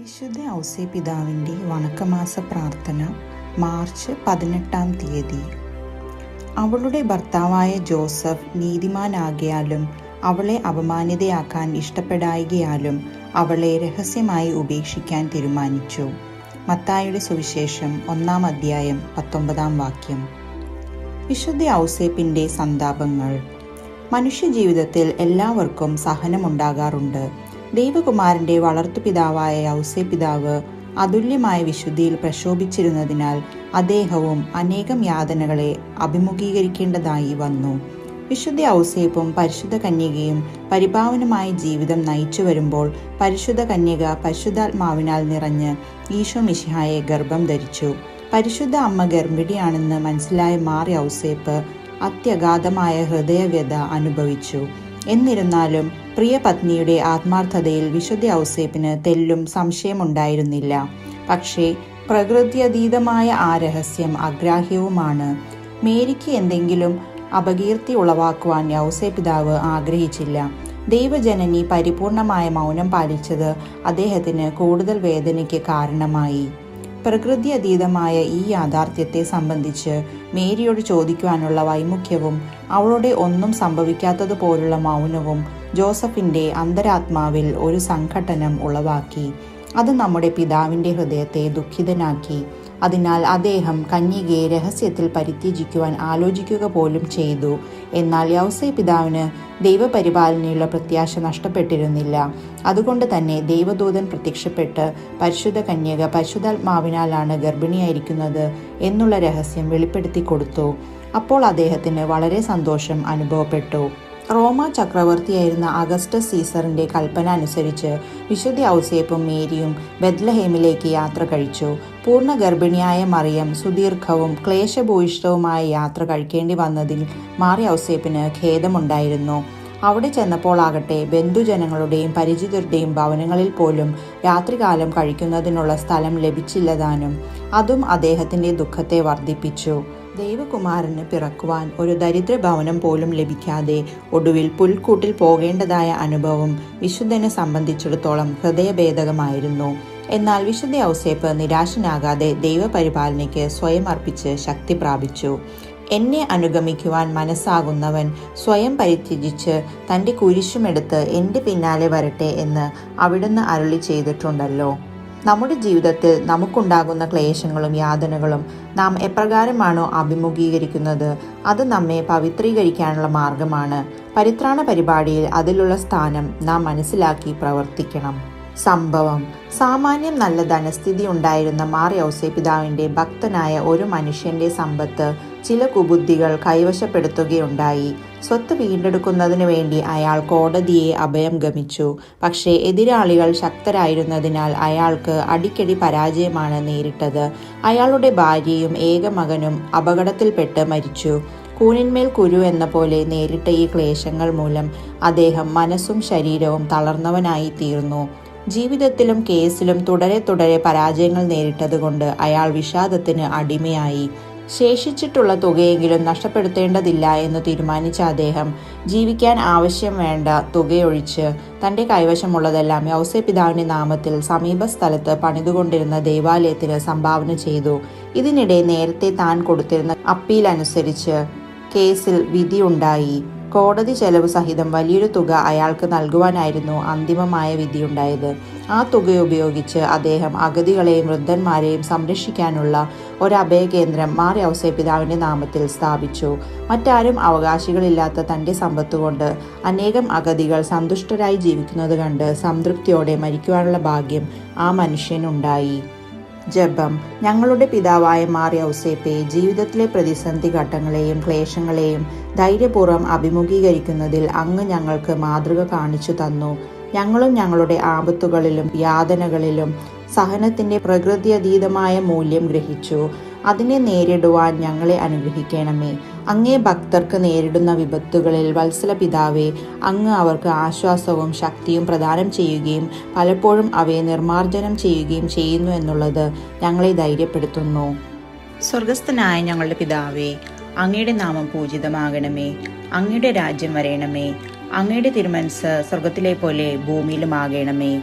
വിശുദ്ധ ഔസേ പിതാവിന്റെ വണക്കമാസ പ്രാർത്ഥന മാർച്ച് പതിനെട്ടാം തീയതി. അവളുടെ ഭർത്താവായ ജോസഫ് നീതിമാനാകിയാലും അവളെ അപമാനിതയാക്കാൻ ഇഷ്ടപ്പെടായികയാലും അവളെ രഹസ്യമായി ഉപേക്ഷിക്കാൻ തീരുമാനിച്ചു. മത്തായുടെ സുവിശേഷം ഒന്നാം അധ്യായം പത്തൊമ്പതാം വാക്യം. വിശുദ്ധ ഔസേപ്പിന്റെ സന്താപങ്ങൾ. മനുഷ്യജീവിതത്തിൽ എല്ലാവർക്കും സഹനമുണ്ടാകാറുണ്ട്. ദൈവകുമാരന്റെ വളർത്തുപിതാവായ ഔസേ പിതാവ് അതുല്യമായ വിശുദ്ധിയിൽ പ്രക്ഷോഭിച്ചിരുന്നതിനാൽ അദ്ദേഹവും അനേകം യാതനകളെ അഭിമുഖീകരിക്കേണ്ടതായി വന്നു. വിശുദ്ധ ഔസേപ്പും പരിശുദ്ധ കന്യകയും പരിപാവനമായ ജീവിതം നയിച്ചു വരുമ്പോൾ പരിശുദ്ധ കന്യക പരിശുദ്ധാത്മാവിനാൽ നിറഞ്ഞ് ഈശോ മിശിഹായെ ഗർഭം ധരിച്ചു. പരിശുദ്ധ അമ്മ ഗർഭിണിയാണെന്ന് മനസ്സിലായ മാറി ഔസേപ്പ് അത്യഗാധമായ ഹൃദയവ്യത അനുഭവിച്ചു. എന്നിരുന്നാലും പ്രിയ പത്നിയുടെ ആത്മാർത്ഥതയിൽ വിശുദ്ധ ഔസേപ്പിന് തെല്ലും സംശയമുണ്ടായിരുന്നില്ല. പക്ഷേ പ്രകൃത്യതീതമായ ആ രഹസ്യം അഗ്രാഹ്യവുമാണ്. മേരിക്ക് എന്തെങ്കിലും അപകീർത്തി ഉളവാക്കുവാൻ യൗസേ പിതാവ് ആഗ്രഹിച്ചില്ല. ദൈവജനനി പരിപൂർണമായ മൗനം പാലിച്ചത് അദ്ദേഹത്തിന് കൂടുതൽ വേദനയ്ക്ക് കാരണമായി. പ്രകൃതി അതീതമായ ഈ യാഥാർത്ഥ്യത്തെ സംബന്ധിച്ച് മേരിയോട് ചോദിക്കുവാനുള്ള വൈമുഖ്യവും അവളുടെ ഒന്നും സംഭവിക്കാത്തതുപോലുള്ള മൗനവും ജോസഫിന്റെ അന്തരാത്മാവിൽ ഒരു സംഘടനം ഉളവാക്കി. അത് നമ്മുടെ പിതാവിന്റെ ഹൃദയത്തെ ദുഃഖിതനാക്കി. അതിനാൽ അദ്ദേഹം കന്യകയെ രഹസ്യത്തിൽ പരിത്യജിക്കുവാൻ ആലോചിക്കുക പോലും ചെയ്തു. എന്നാൽ യൗസൈ പിതാവിന് ദൈവപരിപാലനയുള്ള പ്രത്യാശ നഷ്ടപ്പെട്ടിരുന്നില്ല. അതുകൊണ്ട് തന്നെ ദൈവദൂതൻ പ്രത്യക്ഷപ്പെട്ട് പരിശുദ്ധ കന്യക പരിശുദ്ധാത്മാവിനാലാണ് ഗർഭിണിയായിരിക്കുന്നത് എന്നുള്ള രഹസ്യം വെളിപ്പെടുത്തി കൊടുത്തു. അപ്പോൾ അദ്ദേഹത്തിന് വളരെ സന്തോഷം അനുഭവപ്പെട്ടു. റോമ ചക്രവർത്തിയായിരുന്ന അഗസ്റ്റസ് സീസറിന്റെ കൽപ്പന അനുസരിച്ച് വിശുദ്ധ ഔസേപ്പും മേരിയും ബെത്ലഹേമിലേക്ക് യാത്ര കഴിച്ചു. പൂർണ ഗർഭിണിയായ മറിയം സുദീർഘവും ക്ലേശഭൂയിഷ്ടവുമായ യാത്ര കഴിക്കേണ്ടി വന്നതിൽ മാറി ഔസേപ്പിന് ഖേദമുണ്ടായിരുന്നു. അവിടെ ചെന്നപ്പോൾ ആകട്ടെ ബന്ധുജനങ്ങളുടെയും പരിചിതരുടെയും ഭവനങ്ങളിൽ പോലും രാത്രികാലം കഴിക്കുന്നതിനുള്ള സ്ഥലം ലഭിച്ചില്ലതാനും അതും അദ്ദേഹത്തിന്റെ ദുഃഖത്തെ വർദ്ധിപ്പിച്ചു. ദൈവകുമാരന് പിറക്കുവാൻ ഒരു ദരിദ്ര ഭവനം പോലും ലഭിക്കാതെ ഒടുവിൽ പുൽക്കൂട്ടിൽ പോകേണ്ടതായ അനുഭവം വിശുദ്ധനെ സംബന്ധിച്ചിടത്തോളം ഹൃദയഭേദകമായിരുന്നു. എന്നാൽ വിശുദ്ധ ഔസേപ്പ് നിരാശനാകാതെ ദൈവപരിപാലനയ്ക്ക് സ്വയം അർപ്പിച്ച് ശക്തി പ്രാപിച്ചു. എന്നെ അനുഗമിക്കുവാൻ മനസ്സാകുന്നവൻ സ്വയം പരിത്യജിച്ച് തന്റെ കുരിശുമെടുത്ത് എന്റെ പിന്നാലെ വരട്ടെ എന്ന് അവിടുന്ന് അരുളി ചെയ്തിട്ടുണ്ടല്ലോ. നമ്മുടെ ജീവിതത്തിൽ നമുക്കുണ്ടാകുന്ന ക്ലേശങ്ങളും യാതനകളും നാം എപ്രകാരമാണോ അഭിമുഖീകരിക്കുന്നത്? അത് നമ്മെ പവിത്രീകരിക്കാനുള്ള മാർഗമാണ്. പരിത്രാണ പരിപാടിയിൽ അതിലുള്ള സ്ഥാനം നാം മനസ്സിലാക്കി പ്രവർത്തിക്കണം. സംഭവം. സാമാന്യം നല്ല ധനസ്ഥിതി ഉണ്ടായിരുന്ന മാർ പിതാവിന്റെ ഭക്തനായ ഒരു മനുഷ്യന്റെ സമ്പത്ത് ചില കുബുദ്ധികൾ കൈവശപ്പെടുത്തുകയുണ്ടായി. സ്വത്ത് വീണ്ടെടുക്കുന്നതിനു വേണ്ടി അയാൾ കോടതിയെ അഭയം ഗമിച്ചു. പക്ഷേ എതിരാളികൾ ശക്തരായിരുന്നതിനാൽ അയാൾക്ക് അടിക്കടി പരാജയമാണ് നേരിട്ടത്. അയാളുടെ ഭാര്യയും ഏക മകനും അപകടത്തിൽപ്പെട്ട് മരിച്ചു. കൂനിന്മേൽ കുരു എന്ന പോലെ നേരിട്ട ഈ ക്ലേശങ്ങൾ മൂലം അദ്ദേഹം മനസ്സും ശരീരവും തളർന്നവനായി തീർന്നു. ജീവിതത്തിലും കേസിലും തുടരെ തുടരെ പരാജയങ്ങൾ നേരിട്ടതുകൊണ്ട് അയാൾ വിഷാദത്തിന് അടിമയായി. ശേഷിച്ചിട്ടുള്ള തുകയെങ്കിലും നഷ്ടപ്പെടുത്തേണ്ടതില്ല എന്ന് തീരുമാനിച്ച അദ്ദേഹം ജീവിക്കാൻ ആവശ്യം വേണ്ട തുകയൊഴിച്ച് തന്റെ കൈവശമുള്ളതെല്ലാം യൗസെ പിതാവിന്റെ നാമത്തിൽ സമീപ സ്ഥലത്ത് പണിതുകൊണ്ടിരുന്ന ദേവാലയത്തിന് സംഭാവന ചെയ്തു. ഇതിനിടെ നേരത്തെ താൻ കൊടുത്തിരുന്ന അപ്പീൽ അനുസരിച്ച് കേസിൽ വിധിയുണ്ടായി. കോടതി ചെലവ് സഹിതം വലിയൊരു തുക അയാൾക്ക് നൽകുവാനായിരുന്നു അന്തിമമായ വിധിയുണ്ടായത്. ആ തുക ഉപയോഗിച്ച് അദ്ദേഹം അഗതികളെയും വൃദ്ധന്മാരെയും സംരക്ഷിക്കാനുള്ള ഒരു അഭയകേന്ദ്രം മാറി ഔസേപിതാവിന്റെ നാമത്തിൽ സ്ഥാപിച്ചു. മറ്റാരും അവകാശികളില്ലാത്ത തന്റെ സമ്പത്തുകൊണ്ട് അനേകം അഗതികൾ സന്തുഷ്ടരായി ജീവിക്കുന്നത് കണ്ട് സംതൃപ്തിയോടെ മരിക്കുവാനുള്ള ഭാഗ്യം ആ മനുഷ്യനുണ്ടായി. ജപം. ഞങ്ങളുടെ പിതാവായ മാറിയ ഔസേപ്പെ ജീവിതത്തിലെ പ്രതിസന്ധി ഘട്ടങ്ങളെയും ക്ലേശങ്ങളെയും ധൈര്യപൂർവം അഭിമുഖീകരിക്കുന്നതിൽ അങ്ങ് ഞങ്ങൾക്ക് മാതൃക കാണിച്ചു തന്നു. ഞങ്ങളും ഞങ്ങളുടെ ആപത്തുകളിലും യാതനകളിലും സഹനത്തിന്റെ പ്രകൃതിയതീതമായ മൂല്യം ഗ്രഹിച്ചു. അതിനെ നേരിടുവാൻ ഞങ്ങളെ അനുഗ്രഹിക്കണമേ. അങ്ങേ ഭക്തർക്ക് നേരിടുന്ന വിപത്തുകളിൽ വത്സല പിതാവെ അങ്ങ് അവർക്ക് ആശ്വാസവും ശക്തിയും പ്രദാനം ചെയ്യുകയും പലപ്പോഴും അവയെ നിർമാർജനം ചെയ്യുകയും ചെയ്യുന്നു എന്നുള്ളത് ഞങ്ങളെ ധൈര്യപ്പെടുത്തുന്നു. സ്വർഗസ്ഥനായ ഞങ്ങളുടെ പിതാവേ അങ്ങയുടെ നാമം പൂജിതമാകണമേ. അങ്ങയുടെ രാജ്യം വരയണമേ അങ്ങയുടെ തിരുമനസ് സ്വർഗത്തിലെ പോലെ ഭൂമിയിലും ഭൂമിയിലുമാകണമേ.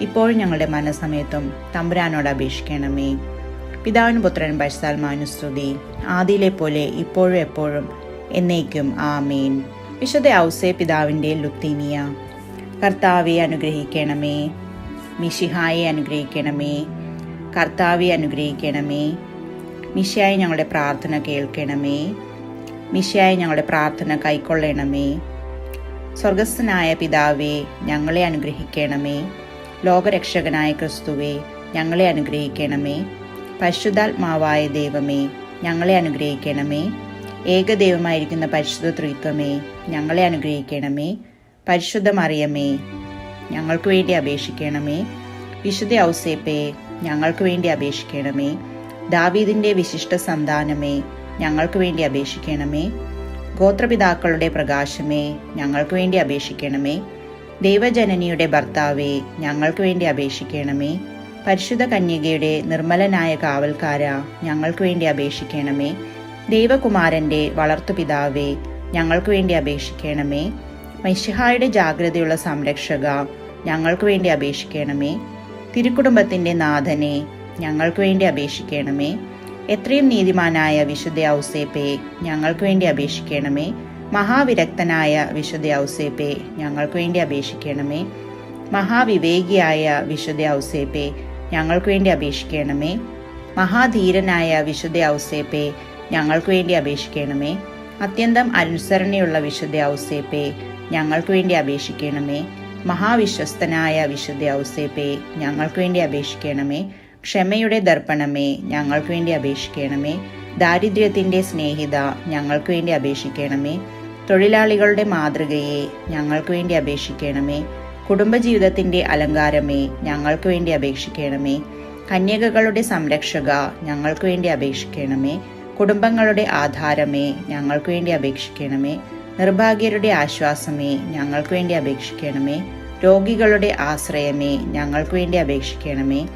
ഇപ്പോഴും ഞങ്ങളുടെ മനസ്സമയത്തും തമ്പുരാനോട് അപേക്ഷിക്കണമേ. പിതാവിനും പുത്രനും പരിശാൽമാനുസ്തുതി ആദിയിലെ പോലെ ഇപ്പോഴും എപ്പോഴും എന്നേക്കും ആമേൻ. വിശുദ്ധ ഔസേ പിതാവിന്റെ ലുത്തീനിയ കർത്താവെ അനുഗ്രഹിക്കണമേ. മിഷിഹായെ അനുഗ്രഹിക്കണമേ. കർത്താവെ അനുഗ്രഹിക്കണമേ. മിഷയായി ഞങ്ങളുടെ പ്രാർത്ഥന കേൾക്കണമേ. മിഷയായി ഞങ്ങളുടെ പ്രാർത്ഥന കൈക്കൊള്ളണമേ. സ്വർഗസ്ഥനായ പിതാവേ ഞങ്ങളെ അനുഗ്രഹിക്കണമേ. ലോകരക്ഷകനായ ക്രിസ്തുവെ ഞങ്ങളെ അനുഗ്രഹിക്കണമേ. പരിശുദ്ധാത്മാവായ ദൈവമേ ഞങ്ങളെ അനുഗ്രഹിക്കണമേ. ഏകദൈവമായിരിക്കുന്ന പരിശുദ്ധ ത്രിത്വമേ ഞങ്ങളെ അനുഗ്രഹിക്കണമേ. പരിശുദ്ധ മറിയമേ ഞങ്ങൾക്ക് വേണ്ടി അപേക്ഷിക്കണമേ. വിശുദ്ധ ഔസേപ്പേ ഞങ്ങൾക്ക് വേണ്ടി അപേക്ഷിക്കണമേ. ദാവീദിന്റെ വിശിഷ്ട സന്താനമേ ഞങ്ങൾക്ക് വേണ്ടി അപേക്ഷിക്കണമേ. ഗോത്രപിതാക്കളുടെ പ്രകാശമേ ഞങ്ങൾക്ക് വേണ്ടി അപേക്ഷിക്കണമേ. ദൈവജനനിയുടെ ഭർത്താവെ ഞങ്ങൾക്ക് വേണ്ടി അപേക്ഷിക്കണമേ. പരിശുദ്ധ കന്യകയുടെ നിർമ്മലനായ കാവൽക്കാര ഞങ്ങൾക്ക് വേണ്ടി അപേക്ഷിക്കണമേ. ദൈവകുമാരന്റെ വളർത്തുപിതാവേ ഞങ്ങൾക്ക് വേണ്ടി അപേക്ഷിക്കണമേ. മൈഷിഹായുടെ ജാഗ്രതയുള്ള സംരക്ഷക ഞങ്ങൾക്ക് വേണ്ടി അപേക്ഷിക്കണമേ. തിരുക്കുടുംബത്തിന്റെ നാഥനെ ഞങ്ങൾക്ക് വേണ്ടി അപേക്ഷിക്കണമേ. എത്രയും നീതിമാനായ വിശുദ്ധ ഔസേപ്പെ ഞങ്ങൾക്ക് വേണ്ടി അപേക്ഷിക്കണമേ. മഹാവിരക്തനായ വിശുദ്ധ ഔസേപ്പെ ഞങ്ങൾക്ക് വേണ്ടി അപേക്ഷിക്കണമേ. മഹാവിവേകിയായ വിശുദ്ധ ഔസേപ്പെ ഞങ്ങൾക്ക് വേണ്ടി അപേക്ഷിക്കണമേ. മഹാധീരനായ വിശുദ്ധ ഔസേപ്പെ ഞങ്ങൾക്ക് വേണ്ടി അപേക്ഷിക്കണമേ. അത്യന്തം അനുസരണയുള്ള വിശുദ്ധ ഔസേപ്പെ ഞങ്ങൾക്ക് വേണ്ടി അപേക്ഷിക്കണമേ. മഹാവിശ്വസ്തനായ വിശുദ്ധ ഔസേപ്പെ ഞങ്ങൾക്ക് വേണ്ടി അപേക്ഷിക്കണമേ. ക്ഷമയുടെ ദർപ്പണമേ ഞങ്ങൾക്ക് വേണ്ടി അപേക്ഷിക്കണമേ. ദാരിദ്ര്യത്തിന്റെ സ്നേഹിത ഞങ്ങൾക്ക് വേണ്ടി അപേക്ഷിക്കണമേ. തൊഴിലാളികളുടെ മാതൃകയെ ഞങ്ങൾക്ക് വേണ്ടി അപേക്ഷിക്കണമേ. കുടുംബജീവിതത്തിന്റെ അലങ്കാരമേ ഞങ്ങൾക്ക് വേണ്ടി അപേക്ഷിക്കണമേ. കന്യകകളുടെ സംരക്ഷക ഞങ്ങൾക്ക് വേണ്ടി അപേക്ഷിക്കണമേ. കുടുംബങ്ങളുടെ ആധാരമേ ഞങ്ങൾക്ക് വേണ്ടി അപേക്ഷിക്കണമേ. നിർഭാഗ്യരുടെ ആശ്വാസമേ ഞങ്ങൾക്ക് വേണ്ടി അപേക്ഷിക്കണമേ. രോഗികളുടെ ആശ്രയമേ ഞങ്ങൾക്ക് വേണ്ടി അപേക്ഷിക്കണമേ.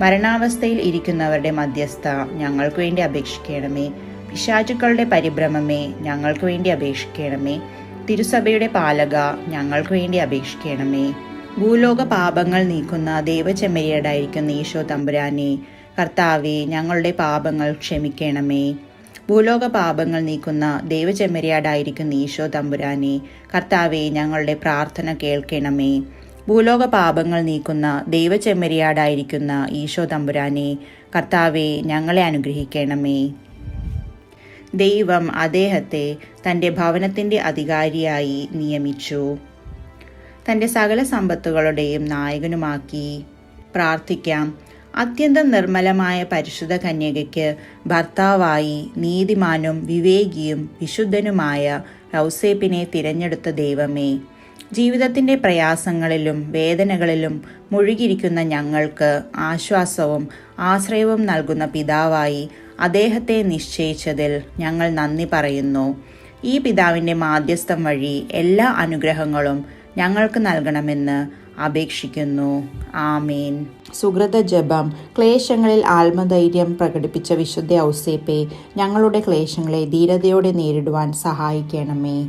മരണാവസ്ഥയിൽ ഇരിക്കുന്നവരുടെ മധ്യസ്ഥ ഞങ്ങൾക്ക് വേണ്ടി അപേക്ഷിക്കണമേ. പിശാചുക്കളുടെ പരിഭ്രമമേ ഞങ്ങൾക്ക് വേണ്ടി അപേക്ഷിക്കണമേ. തിരുസഭയുടെ പാലക ഞങ്ങൾക്ക് വേണ്ടി അപേക്ഷിക്കണമേ. ഭൂലോക പാപങ്ങൾ നീക്കുന്ന ദൈവചെമ്മരിയടായിരിക്കുന്ന ഈശോ തമ്പുരാനെ കർത്താവെ ഞങ്ങളുടെ പാപങ്ങൾ ക്ഷമിക്കണമേ. ഭൂലോക പാപങ്ങൾ നീക്കുന്ന ദൈവചെമ്മരിയാടായിരിക്കുന്ന ഈശോ തമ്പുരാനെ കർത്താവെ ഞങ്ങളുടെ പ്രാർത്ഥന കേൾക്കണമേ. ഭൂലോക പാപങ്ങൾ നീക്കുന്ന ദൈവചെമ്മരിയാടായിരിക്കുന്ന ഈശോ തമ്പുരാനെ കർത്താവെ ഞങ്ങളെ അനുഗ്രഹിക്കണമേ. ദൈവം അദ്ദേഹത്തെ തന്റെ ഭവനത്തിന്റെ അധികാരിയായി നിയമിച്ചു. തന്റെ സകല സമ്പത്തുകളുടെയും നായകനുമാക്കി. പ്രാർത്ഥിക്കാം. അത്യന്തം നിർമ്മലമായ പരിശുദ്ധ കന്യകയ്ക്ക് ഭർത്താവായി നീതിമാനും വിവേകിയും വിശുദ്ധനുമായ റൗസേപ്പിനെ തിരഞ്ഞെടുത്ത ദൈവമേ ജീവിതത്തിന്റെ പ്രയാസങ്ങളിലും വേദനകളിലും മുഴുകിയിരിക്കുന്ന ഞങ്ങൾക്ക് ആശ്വാസവും ആശ്രയവും നൽകുന്ന പിതാവായി അദ്ദേഹത്തെ നിശ്ചയിച്ചതിൽ ഞങ്ങൾ നന്ദി പറയുന്നു. ഈ പിതാവിന്റെ മാധ്യസ്ഥം വഴി എല്ലാ അനുഗ്രഹങ്ങളും ഞങ്ങൾക്ക് നൽകണമെന്ന് അപേക്ഷിക്കുന്നു. ആമീൻ. സുഹൃത ജപം. ക്ലേശങ്ങളിൽ ആത്മധൈര്യം പ്രകടിപ്പിച്ച വിശുദ്ധ ഔസേപ്പെ ഞങ്ങളുടെ ക്ലേശങ്ങളെ ധീരതയോടെ നേരിടുവാൻ സഹായിക്കണമേ.